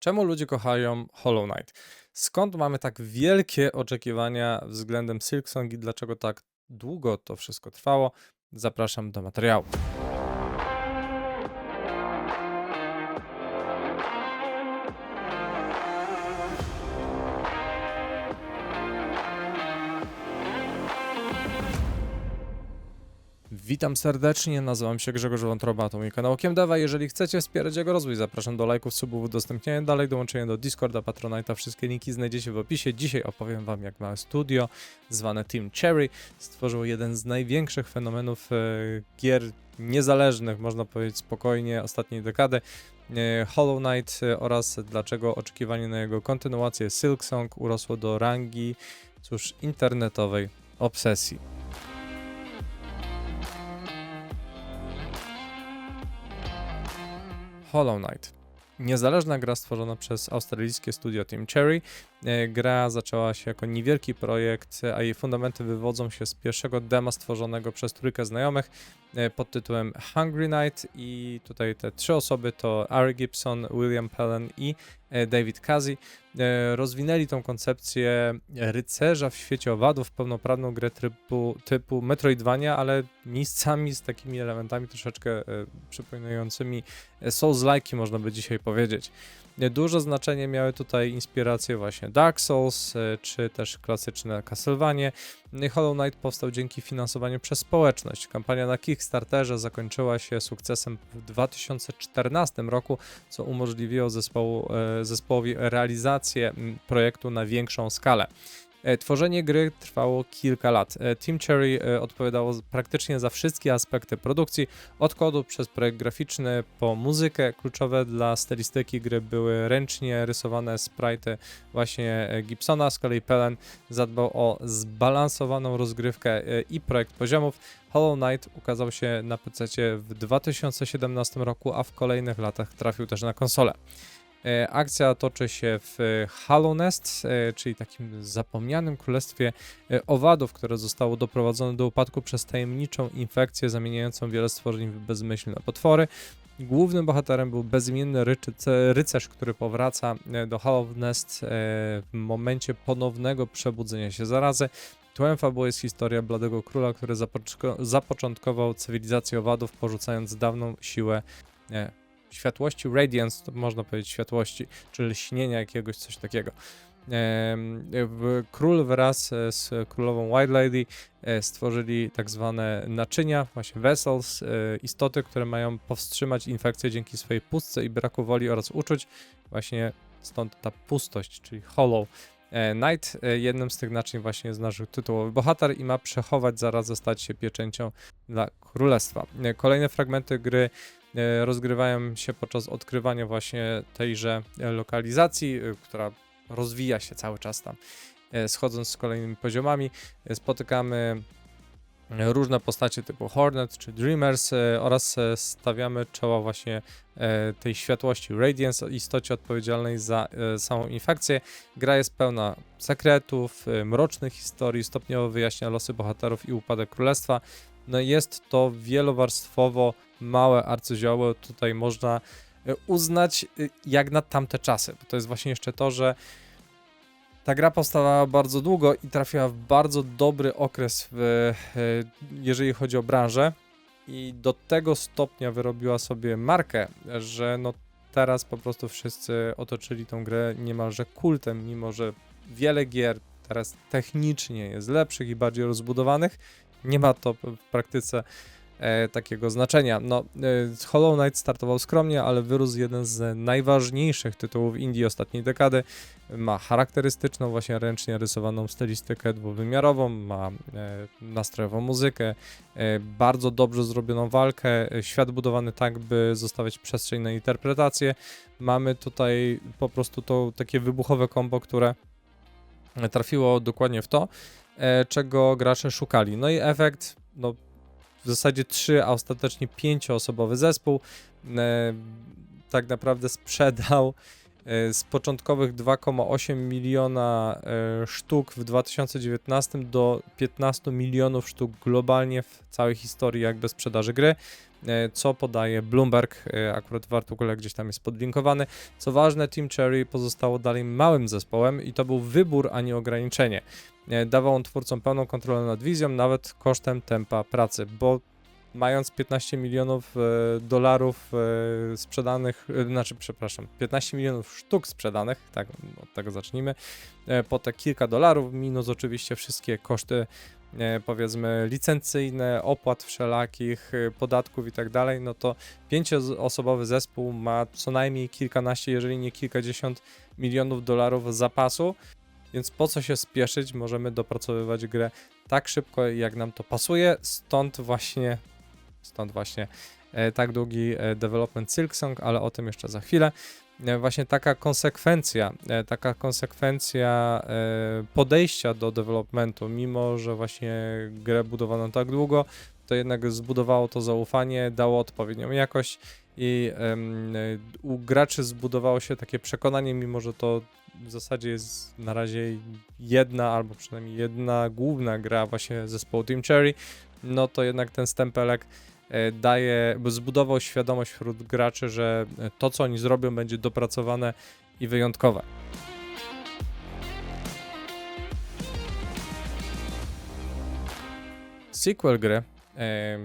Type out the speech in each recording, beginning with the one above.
Czemu ludzie kochają Hollow Knight? Skąd mamy tak wielkie oczekiwania względem Silksong i dlaczego tak długo to wszystko trwało? Zapraszam do materiału. Witam serdecznie, nazywam się Grzegorz Wątroba, to mój kanał Kiemdawa. Jeżeli chcecie wspierać jego rozwój, zapraszam do lajków, subów, udostępniania dalej, dołączenia do Discorda, Patronite'a. Wszystkie linki znajdziecie w opisie. Dzisiaj opowiem wam, jak małe studio zwane Team Cherry stworzyło jeden z największych fenomenów e, gier niezależnych, można powiedzieć spokojnie, ostatniej dekady. e, Hollow Knight e, oraz dlaczego oczekiwanie na jego kontynuację Silksong urosło do rangi, cóż, internetowej obsesji. Hollow Knight. Niezależna gra stworzona przez australijskie studio Team Cherry. E, Gra zaczęła się jako niewielki projekt, a jej fundamenty wywodzą się z pierwszego dema stworzonego przez trójkę znajomych e, pod tytułem Hungry Knight i tutaj te trzy osoby to Ari Gibson, William Pellen i e, David Kazi e, rozwinęli tą koncepcję rycerza w świecie owadów, pełnoprawną grę typu, typu Metroidvania, ale miejscami z takimi elementami troszeczkę e, przypominającymi Souls-like, można by dzisiaj powiedzieć. Duże znaczenie miały tutaj inspiracje właśnie Dark Souls, e, czy też klasyczne Castlevanie. E, Hollow Knight powstał dzięki finansowaniu przez społeczność. Kampania na Kickstarterze zakończyła się sukcesem w 2014 roku, co umożliwiło zespołu, e, zespołowi realizację projektu na większą skalę. E, Tworzenie gry trwało kilka lat. E, Team Cherry e, odpowiadało praktycznie za wszystkie aspekty produkcji, od kodu przez projekt graficzny po muzykę. Kluczowe dla stylistyki gry były ręcznie rysowane sprite'y właśnie Gibsona. Z kolei Pelen zadbał o zbalansowaną rozgrywkę i projekt poziomów. Hollow Knight ukazał się na PC w 2017 roku, a w kolejnych latach trafił też na konsolę. E, Akcja toczy się w e, Hollow Nest, e, czyli takim zapomnianym królestwie owadów, które zostało doprowadzone do upadku przez tajemniczą infekcję zamieniającą wiele stworzeń w bezmyślne potwory. Głównym bohaterem był bezimienny rycerz, który powraca do Hollow Nest e, w momencie ponownego przebudzenia się zarazy. Tłem fabuły jest historia Bladego Króla, który zapoczątkował cywilizację owadów, porzucając dawną siłę światłości, radiance, to można powiedzieć światłości, czy lśnienia jakiegoś, coś takiego. Król wraz e, z królową White Lady e, stworzyli tak zwane naczynia, właśnie vessels, e, istoty, które mają powstrzymać infekcję dzięki swojej pustce i braku woli oraz uczuć. Właśnie stąd ta pustość, czyli hollow. Knight, jednym z tych naczyń właśnie jest nasz tytułowy bohater i ma przechować zarazę, stać się pieczęcią dla królestwa. Kolejne fragmenty gry rozgrywają się podczas odkrywania właśnie tejże e, lokalizacji, e, która rozwija się cały czas tam. E, Schodząc z kolejnymi poziomami, e, spotykamy e, różne postacie typu Hornet czy Dreamers e, oraz e, stawiamy czoła właśnie e, tej światłości Radiance, istocie odpowiedzialnej za e, samą infekcję. Gra jest pełna sekretów, e, mrocznych historii, stopniowo wyjaśnia losy bohaterów i upadek królestwa. No jest to wielowarstwowo małe arcyzioło, tutaj można e, uznać e, jak na tamte czasy, bo to jest właśnie jeszcze to, że ta gra powstawała bardzo długo i trafiła w bardzo dobry okres, w, e, jeżeli chodzi o branżę. I do tego stopnia wyrobiła sobie markę, że no teraz po prostu wszyscy otoczyli tą grę niemalże kultem, mimo że wiele gier teraz technicznie jest lepszych i bardziej rozbudowanych, nie ma to w praktyce e, takiego znaczenia. No, e, Hollow Knight startował skromnie, ale wyrósł jeden z najważniejszych tytułów Indii ostatniej dekady. Ma charakterystyczną, właśnie ręcznie rysowaną stylistykę dwuwymiarową, ma e, nastrojową muzykę, e, bardzo dobrze zrobioną walkę, e, świat budowany tak, by zostawiać przestrzeń na interpretację. Mamy tutaj po prostu to takie wybuchowe kombo, które trafiło dokładnie w to, e, czego gracze szukali. No i efekt, no w zasadzie trzy, a ostatecznie pięcioosobowy zespół e, tak naprawdę sprzedał e, z początkowych 2,8 miliona e, sztuk w 2019 do 15 milionów sztuk globalnie w całej historii jakby sprzedaży gry. E, co podaje Bloomberg, e, akurat w artykule gdzieś tam jest podlinkowany. Co ważne, Team Cherry pozostało dalej małym zespołem i to był wybór, a nie ograniczenie. E, Dawał on twórcom pełną kontrolę nad wizją, nawet kosztem tempa pracy, bo mając 15 milionów dolarów sprzedanych, znaczy przepraszam, 15 milionów sztuk sprzedanych, tak, od tego zacznijmy, po te kilka dolarów, minus oczywiście wszystkie koszty powiedzmy licencyjne, opłat wszelakich, e, podatków i tak dalej, no to pięcioosobowy zespół ma co najmniej kilkanaście, jeżeli nie kilkadziesiąt milionów dolarów zapasu, więc po co się spieszyć, możemy dopracowywać grę tak szybko, jak nam to pasuje, stąd właśnie, stąd właśnie e, tak długi e, development Silksong, ale o tym jeszcze za chwilę. E, właśnie taka konsekwencja, e, taka konsekwencja e, podejścia do developmentu, mimo że właśnie grę budowano tak długo, to jednak zbudowało to zaufanie, dało odpowiednią jakość i u graczy zbudowało się takie przekonanie, mimo że to w zasadzie jest na razie jedna albo przynajmniej jedna główna gra właśnie zespołu Team Cherry, no to jednak ten stempelek daje, bo zbudował świadomość wśród graczy, że e, to co oni zrobią będzie dopracowane i wyjątkowe. Sequel gry e,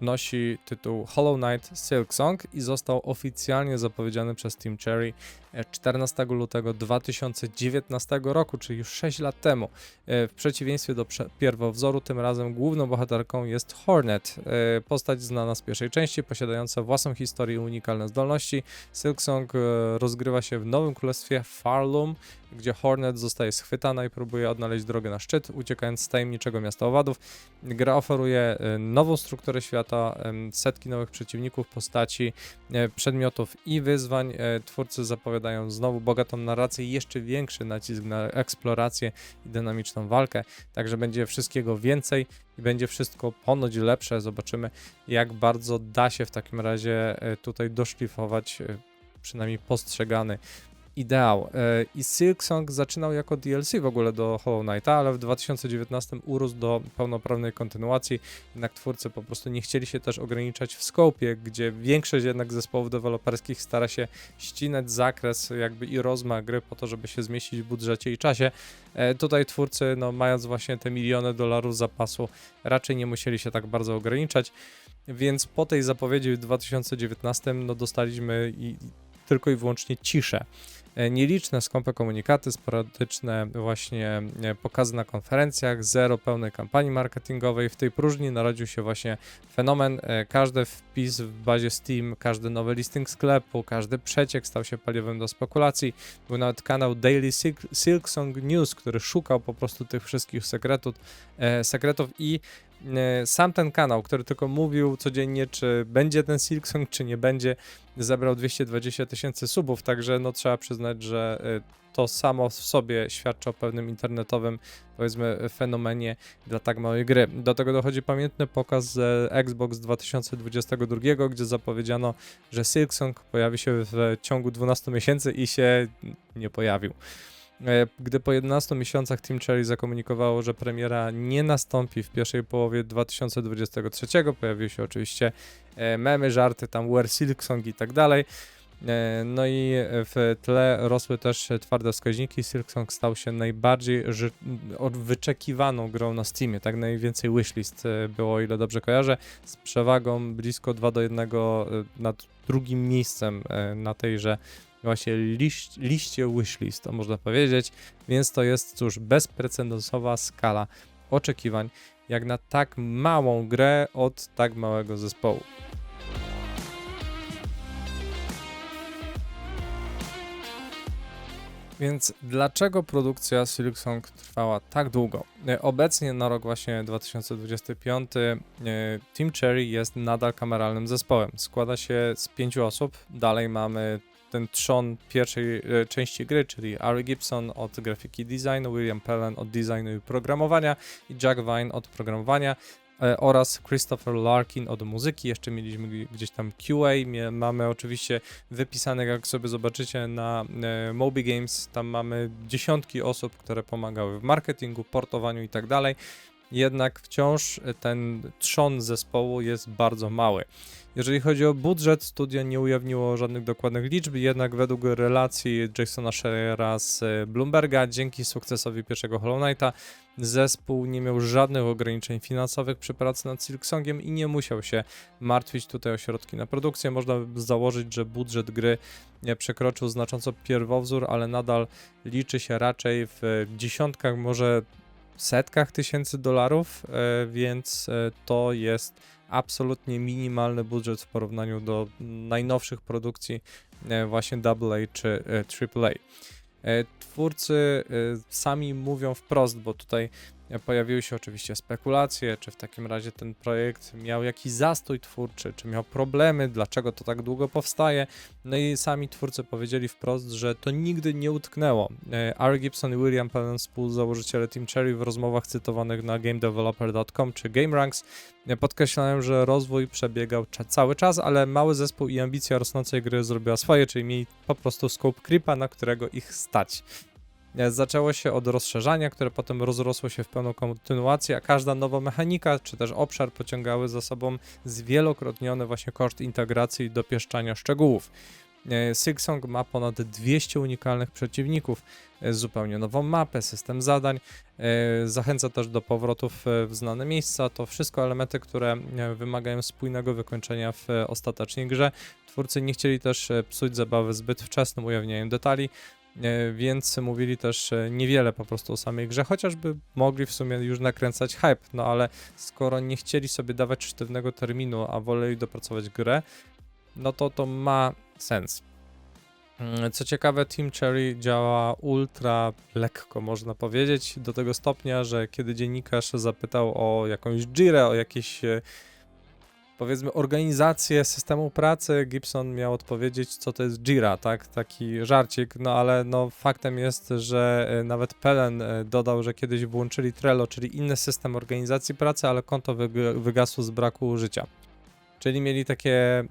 nosi tytuł Hollow Knight Silksong i został oficjalnie zapowiedziany przez Team Cherry e, 14 lutego 2019 roku, czyli już 6 lat temu. E, W przeciwieństwie do pierwowzoru, tym razem główną bohaterką jest Hornet, e, postać znana z pierwszej części, posiadająca własną historię i unikalne zdolności. Silksong e, rozgrywa się w Nowym Królestwie Farlum, gdzie Hornet zostaje schwytana i próbuje odnaleźć drogę na szczyt, uciekając z tajemniczego miasta owadów. Gra oferuje e, nową strukturę świata, setki nowych przeciwników, postaci, e, przedmiotów i wyzwań. E, Twórcy zapowiadają znowu bogatą narrację i jeszcze większy nacisk na eksplorację i dynamiczną walkę. Także będzie wszystkiego więcej i będzie wszystko ponoć lepsze. Zobaczymy, jak bardzo da się w takim razie e, tutaj doszlifować, e, przynajmniej postrzegany ideał. E, I Silksong zaczynał jako DLC w ogóle do Hollow Knighta, ale w 2019 urósł do pełnoprawnej kontynuacji. Jednak twórcy po prostu nie chcieli się też ograniczać w skopie, gdzie większość jednak zespołów deweloperskich stara się ścinać zakres jakby i rozmach gry po to, żeby się zmieścić w budżecie i czasie. E, Tutaj twórcy, no mając właśnie te miliony dolarów zapasu, raczej nie musieli się tak bardzo ograniczać. Więc po tej zapowiedzi w 2019 no dostaliśmy i, i tylko i wyłącznie ciszę. E, Nieliczne skąpe komunikaty, sporadyczne właśnie e, pokazy na konferencjach, zero pełnej kampanii marketingowej. W tej próżni narodził się właśnie fenomen. e, Każdy wpis w bazie Steam, każdy nowy listing sklepu, każdy przeciek stał się paliwem do spekulacji. Był nawet kanał Daily Silk, Silksong News, który szukał po prostu tych wszystkich sekretów, sekretów i sam ten kanał, który tylko mówił codziennie, czy będzie ten Silksong, czy nie będzie, zebrał 220 tysięcy subów, także no trzeba przyznać, że e, to samo w sobie świadczy o pewnym internetowym, powiedzmy, fenomenie dla tak małej gry. Do tego dochodzi pamiętny pokaz Xbox 2022, gdzie zapowiedziano, że Silksong pojawi się w ciągu 12 miesięcy i się nie pojawił. E, Gdy po 11 miesiącach Team Cherry zakomunikowało, że premiera nie nastąpi w pierwszej połowie 2023, pojawiły się oczywiście e, memy, żarty, tam Where Silksong i tak dalej. E, No i w tle rosły też twarde wskaźniki. Silksong stał się najbardziej wyczekiwaną grą na Steamie. Tak najwięcej wishlist było, o ile dobrze kojarzę, z przewagą blisko 2 do 1 e, nad drugim miejscem na tejże właśnie liść, liście wishlist, to można powiedzieć. Więc to jest, cóż, bezprecedensowa skala oczekiwań jak na tak małą grę od tak małego zespołu. Więc dlaczego produkcja Silksong trwała tak długo? E, Obecnie na rok właśnie 2025 e, Team Cherry jest nadal kameralnym zespołem. Składa się z pięciu osób. Dalej mamy ten trzon pierwszej e, części gry, czyli Ari Gibson od grafiki designu, William Pellen od designu i programowania i Jack Vine od programowania e, oraz Christopher Larkin od muzyki. Jeszcze mieliśmy gdzieś tam QA. Mamy oczywiście wypisanych, jak sobie zobaczycie na e, Moby Games, tam mamy dziesiątki osób, które pomagały w marketingu, portowaniu i tak dalej. Jednak wciąż ten trzon zespołu jest bardzo mały. Jeżeli chodzi o budżet, studio nie ujawniło żadnych dokładnych liczb, jednak według relacji Jasona Schreiera z Bloomberga, dzięki sukcesowi pierwszego Hollow Knighta, zespół nie miał żadnych ograniczeń finansowych przy pracy nad Silksongiem i nie musiał się martwić tutaj o środki na produkcję. Można założyć, że budżet gry nie przekroczył znacząco pierwowzór, ale nadal liczy się raczej w dziesiątkach, może setkach tysięcy dolarów, e, więc e, to jest absolutnie minimalny budżet w porównaniu do najnowszych produkcji e, właśnie AA czy AAA. Twórcy sami mówią wprost, bo tutaj Pojawiły się oczywiście spekulacje, czy w takim razie ten projekt miał jakiś zastój twórczy, czy miał problemy, dlaczego to tak długo powstaje. No i sami twórcy powiedzieli wprost, że to nigdy nie utknęło. E, R. Gibson i William Penn, współzałożyciele Team Cherry, w rozmowach cytowanych na GameDeveloper.com czy GameRanks e, podkreślają, że rozwój przebiegał cały czas, ale mały zespół i ambicja rosnącej gry zrobiła swoje, czyli mieli po prostu scope creepa, na którego ich stać. E, zaczęło się od rozszerzania, które potem rozrosło się w pełną kontynuację, a każda nowa mechanika czy też obszar pociągały za sobą zwielokrotniony właśnie koszt integracji i dopieszczania szczegółów. E, Silksong ma ponad 200 unikalnych przeciwników, e, zupełnie nową mapę, system zadań, zachęca też do powrotów w znane miejsca. To wszystko elementy, które wymagają spójnego wykończenia w ostatecznej grze. Twórcy nie chcieli też psuć zabawy zbyt wczesnym ujawnieniem detali, więc mówili też e, niewiele po prostu o samej grze, chociażby mogli w sumie już nakręcać hype, no ale skoro nie chcieli sobie dawać sztywnego terminu, a woleli dopracować grę, no to to ma sens. Mm, co ciekawe, Team Cherry działa ultra lekko, można powiedzieć, do tego stopnia, że kiedy dziennikarz zapytał o jakąś Jirę, o jakieś e, powiedzmy organizację systemu pracy, Gibson miał odpowiedzieć, co to jest Jira, tak? Taki żarcik, no ale no faktem jest, że e, nawet Pelen e, dodał, że kiedyś włączyli Trello, czyli inny system organizacji pracy, ale konto wygasło z braku użycia. Czyli mieli takie.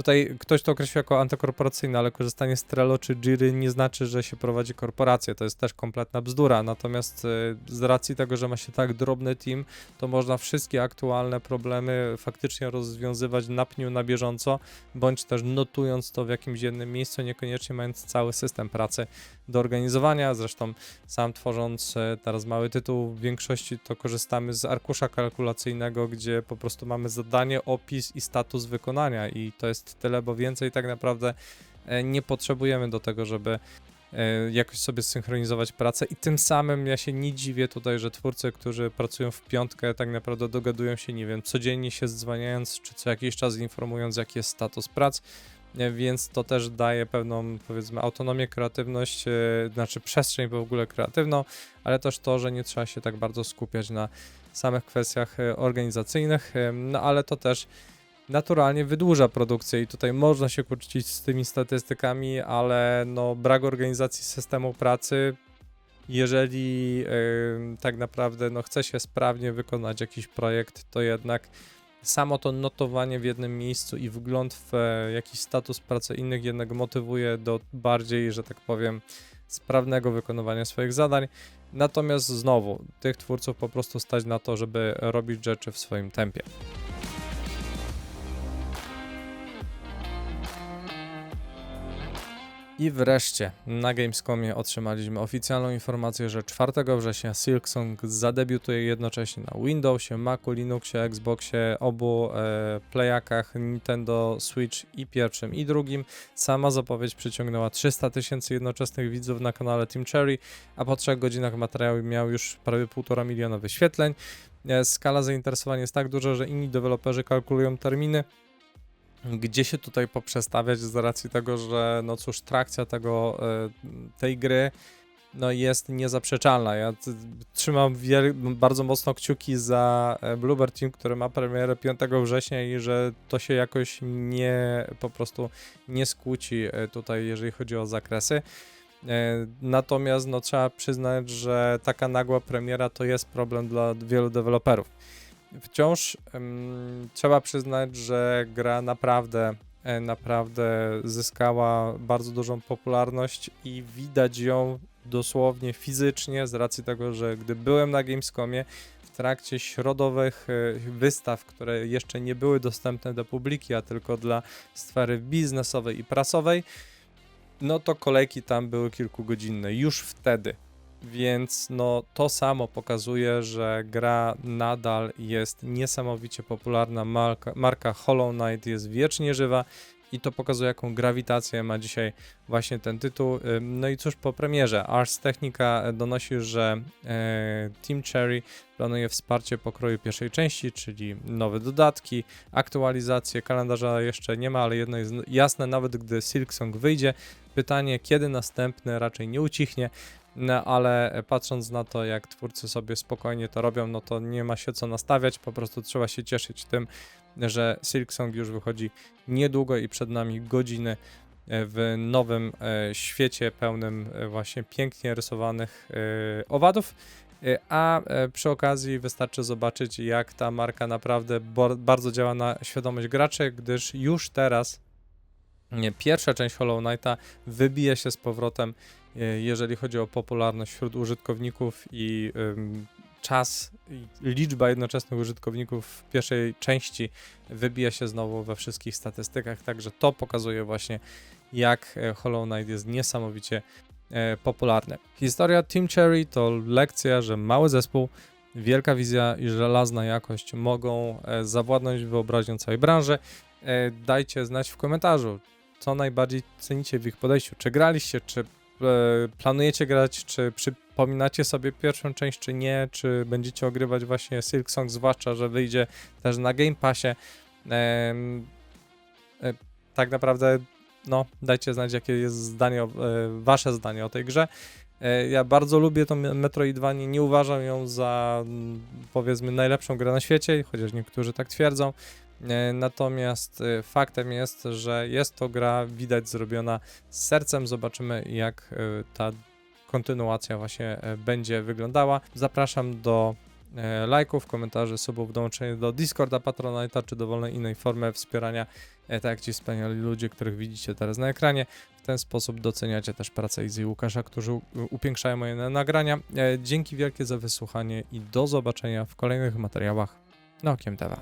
Tutaj ktoś to określił jako antykorporacyjne, ale korzystanie z Trello czy Jiry nie znaczy, że się prowadzi korporację. To jest też kompletna bzdura. Natomiast e, z racji tego, że ma się tak drobny team, to można wszystkie aktualne problemy faktycznie rozwiązywać na pniu na bieżąco, bądź też notując to w jakimś jednym miejscu, niekoniecznie mając cały system pracy do organizowania. Zresztą sam tworząc e, teraz mały tytuł, w większości to korzystamy z arkusza kalkulacyjnego, gdzie po prostu mamy zadanie, opis i status wykonania i to jest tyle, bo więcej tak naprawdę e, nie potrzebujemy do tego, żeby e, jakoś sobie synchronizować pracę. I tym samym ja się nie dziwię tutaj, że twórcy, którzy pracują w piątkę tak naprawdę dogadują się, nie wiem, codziennie się dzwaniając, czy co jakiś czas informując jaki jest status prac, więc to też daje pewną, powiedzmy, autonomię, kreatywność, e, znaczy przestrzeń w ogóle kreatywną, ale też to, że nie trzeba się tak bardzo skupiać na samych kwestiach e, organizacyjnych, e, no ale to też naturalnie wydłuża produkcję i tutaj można się kłócić z tymi statystykami, ale no brak organizacji systemu pracy jeżeli tak naprawdę no, chce się sprawnie wykonać jakiś projekt, to jednak samo to notowanie w jednym miejscu i wgląd w e, jakiś status pracy innych jednak motywuje do bardziej, że tak powiem, sprawnego wykonywania swoich zadań. Natomiast znowu, tych twórców po prostu stać na to, żeby robić rzeczy w swoim tempie. I wreszcie na Gamescomie otrzymaliśmy oficjalną informację, że 4 września Silksong zadebiutuje jednocześnie na Windowsie, Macu, Linuxie, Xboxie, obu e, playakach Nintendo Switch i pierwszym i drugim. Sama zapowiedź przyciągnęła 300 tysięcy jednoczesnych widzów na kanale Team Cherry, a po 3 godzinach materiał miał już prawie 1,5 miliona wyświetleń. E, skala zainteresowania jest tak duża, że inni deweloperzy kalkulują terminy gdzie się tutaj poprzestawiać z racji tego, że no cóż, trakcja tego, e, tej gry no jest niezaprzeczalna. Ja trzymam bardzo mocno kciuki za e, Bluebird Team, który ma premierę 5 września i że to się jakoś nie, po prostu nie skłóci e, tutaj, jeżeli chodzi o zakresy. Natomiast no, trzeba przyznać, że taka nagła premiera to jest problem dla wielu deweloperów wciąż um, trzeba przyznać, że gra naprawdę, e, naprawdę zyskała bardzo dużą popularność i widać ją dosłownie fizycznie z racji tego, że gdy byłem na Gamescomie, w trakcie środowych e, wystaw, które jeszcze nie były dostępne do publiki, a tylko dla sfery biznesowej i prasowej, no to kolejki tam były kilkugodzinne już wtedy. Więc no to samo pokazuje, że gra nadal jest niesamowicie popularna. Marka, marka Hollow Knight jest wiecznie żywa i to pokazuje, jaką grawitację ma dzisiaj właśnie ten tytuł. No i cóż, po premierze Ars Technica donosi, że e, Team Cherry planuje wsparcie pokroju pierwszej części, czyli nowe dodatki, aktualizacje, kalendarza jeszcze nie ma, ale jedno jest jasne, nawet gdy Silksong wyjdzie, pytanie, kiedy następny raczej nie ucichnie, no ale patrząc na to, jak twórcy sobie spokojnie to robią, no to nie ma się co nastawiać, po prostu trzeba się cieszyć tym, że Silksong już wychodzi niedługo i przed nami godziny e, w nowym e, świecie pełnym e, właśnie pięknie rysowanych owadów. A przy okazji wystarczy zobaczyć, jak ta marka naprawdę bardzo działa na świadomość graczy, gdyż już teraz pierwsza część Hollow Knighta wybija się z powrotem, e, jeżeli chodzi o popularność wśród użytkowników i czas, liczba jednoczesnych użytkowników w pierwszej części wybija się znowu we wszystkich statystykach, także to pokazuje właśnie, jak e, Hollow Knight jest niesamowicie e, popularny. Historia Team Cherry to lekcja, że mały zespół, wielka wizja i żelazna jakość mogą zawładnąć wyobraźnią całej branży. Dajcie znać w komentarzu, co najbardziej cenicie w ich podejściu. Czy graliście, czy e, planujecie grać, czy przypominacie sobie pierwszą część, czy nie, czy będziecie ogrywać właśnie Silk Song, zwłaszcza, że wyjdzie też na Game Passie. E, tak naprawdę, no, dajcie znać, jakie jest zdanie, e, wasze zdanie o tej grze. Ja bardzo lubię tą Metroidvanię, nie uważam ją za mm, powiedzmy najlepszą grę na świecie, chociaż niektórzy tak twierdzą. E, Natomiast e, faktem jest, że jest to gra widać zrobiona z sercem. Zobaczymy, jak e, ta kontynuacja właśnie będzie wyglądała. Zapraszam do lajków, komentarzy, subów, dołączenia do Discorda, Patronite'a czy dowolnej innej formy wspierania, tak jak ci wspaniali ludzie, których widzicie teraz na ekranie. W ten sposób doceniacie też pracę Izzy i Łukasza, którzy upiększają moje na- nagrania. Dzięki wielkie za wysłuchanie i do zobaczenia w kolejnych materiałach na Okiem TV.